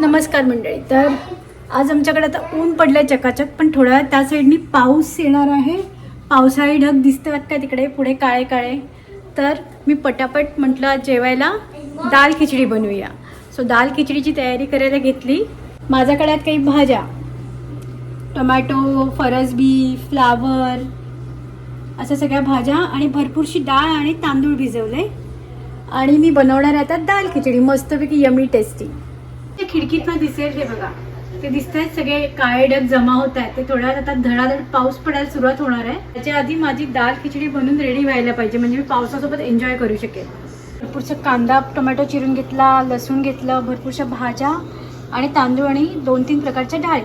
नमस्कार मंडळी. तर आज आमच्याकडे आता ऊन पडलंय चकाचक पण थोड्या वेळा त्या साईडनी पाऊस येणार आहे. पावसाळी ढग दिसतात का तिकडे? पुढे काळे काळे. तर मी पटापट म्हटलं जेवायला दाल खिचडी बनवूया. सो दाल खिचडीची तयारी करायला घेतली. माझ्याकडे आहेत काही भाज्या. टोमॅटो फरसबी फ्लावर अशा सगळ्या भाज्या आणि भरपूरशी डाळ आणि तांदूळ भिजवले. आणि मी बनवणार आहे आता दाल खिचडी. मस्तपैकी यमी टेस्टी खिडकीतनं दिसेल हे बघा. ते दिसत आहेत सगळे काळे डग जमा होत आहेत. ते थोड्या आता धडाधड पाऊस पडायला सुरुवात होणार आहे. त्याच्या आधी माझी दाल खिचडी बनून रेडी व्हायला पाहिजे. म्हणजे मी पावसासोबत एन्जॉय करू शकेल भरपूरसा कांदा टोमॅटो चिरून घेतला लसूण घेतलं भरपूरशा भाज्या आणि तांदूळ आणि दोन तीन प्रकारच्या डाळी.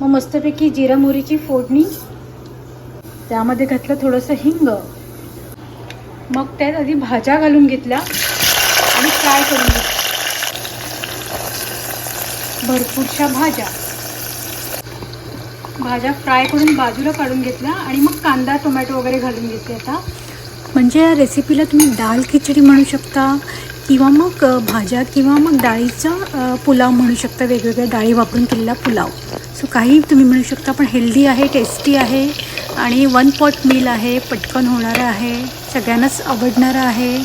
मग मस्तपैकी जिरा मोहरीची फोडणी. त्यामध्ये घातलं थोडंसं हिंग. मग त्यात आधी भाज्या घालून घेतल्या आणि फ्राय करून घेतल्या. भरपूरशा भाज्या. भाज्या फ्राय करून बाजूला काढून घेतल्या आणि मग कांदा टोमॅटो वगैरे घालून घेतले आता. म्हणजे या रेसिपीला तुम्ही दाल खिचडी म्हणू शकता किंवा मग भाज्या किंवा मग डाळीचा पुलाव म्हणू शकता. वेगवेगळ्या डाळी वापरून केलेला पुलाव. सो काही तुम्ही म्हणू शकता पण हेल्दी आहे टेस्टी आहे आणि वन पॉट मील आहे पटकन होणारं आहे सगळ्यांनाच आवडणारं आहे.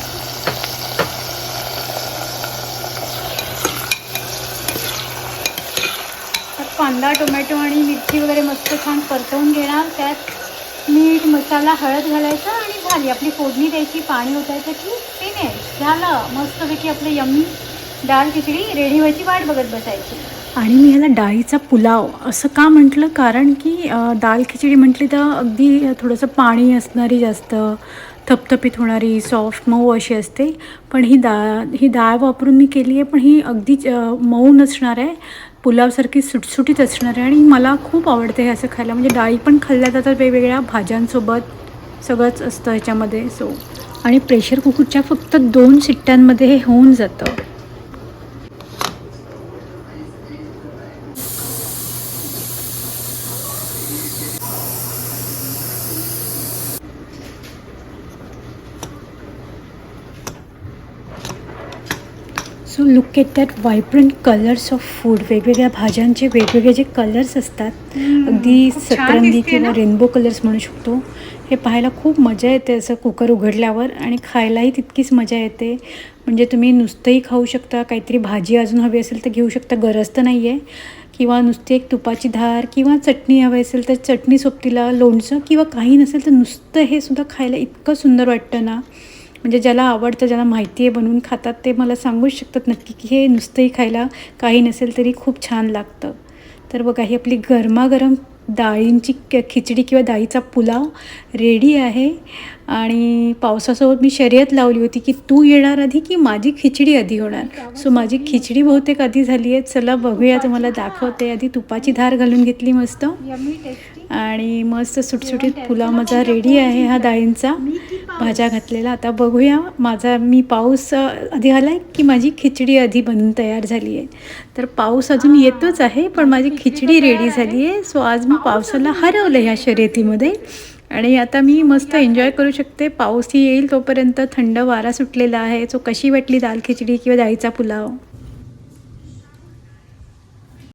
कांदा टोमॅटो आणि मिरची वगैरे मस्त छान परतवून घेणार. त्यात मीठ मसाला हळद घालायचा आणि झाली. आपली फोडणी द्यायची पाणी ओतायचं की फिनिश झालं. मस्तपैकी आपलं यम्मी डाळ खिचडी रेडी व्हायची वाट बघत बसायची. आणि मी ह्याला डाळीचा पुलाव असं का म्हटलं? कारण की दाल डाळ खिचडी म्हटली तर अगदी थोडंसं पाणी असणारी जास्त थपथपीत होणारी सॉफ्ट मऊ अशी असते. पण ही डाळ ही डाळ वापरून मी केली आहे. पण ही अगदी मऊ नसणार आहे. पुलावसारखी सुटसुटीत असणार आहे आणि मला खूप आवडते हे असं खायला. म्हणजे डाळी पण खाल्ल्या जातात वेगवेगळ्या भाज्यांसोबत. सगळंच असतं ह्याच्यामध्ये. सो आणि प्रेशर कुकरच्या फक्त दोन शिट्ट्यांमध्ये हे होऊन जातं. So look at that vibrant colours of food वेगवेगळ्या भाज्यांचे वेगवेगळे जे कलर्स असतात अगदी सतरंगी किंवा? रेनबो कलर्स म्हणू शकतो. हे पाहायला खूप मजा येते असं कुकर उघडल्यावर आणि खायलाही तितकीच मजा येते. म्हणजे तुम्ही नुसतंही खाऊ शकता काहीतरी भाजी अजून हवी असेल तर घेऊ शकता गरज तर नाही आहे किंवा नुसती एक तुपाची धार किंवा चटणी हवी असेल तर चटणी सोबतीला लोणचं किंवा काही नसेल तर नुसतं हे सुद्धा खायला इतकं सुंदर वाटतं ना. म्हणजे ज्याला आवडतं ज्याला माहिती आहे बनवून खातात ते मला सांगूच शकतात नक्की की हे नुसतंही खायला काही नसेल तरी खूप छान लागतं. तर बघा ही आपली गरमागरम डाळींची क- खिचडी किंवा डाळीचा पुलाव रेडी आहे. आणि पावसासोबत मी शर्यत लावली होती की तू येणार आधी की माझी खिचडी आधी होणार? सो माझी खिचडी बहुतेक आधी झाली आहे. चला बघूया तुम्हाला दाखवते. आधी तुपाची धार घालून घेतली मस्त. आणि मस्त सुटसुटीत पुलाव माझा रेडी आहे हा डाळींचा. भाज्या घातलेला आता बघूया माझा मी पाऊस आधी आला आहे की माझी खिचडी आधी बनून तयार झाली आहे. तर पाऊस अजून येतोच आहे पण माझी खिचडी रेडी झाली आहे. सो आज मी पावसाला हरवलं ह्या शर्यतीमध्ये. आणि आता मी मस्त एन्जॉय करू शकते. पाऊसही येईल तोपर्यंत थंड वारा सुटलेला आहे. सो कशी वाटली दाल खिचडी किंवा डाळीचा पुलाव?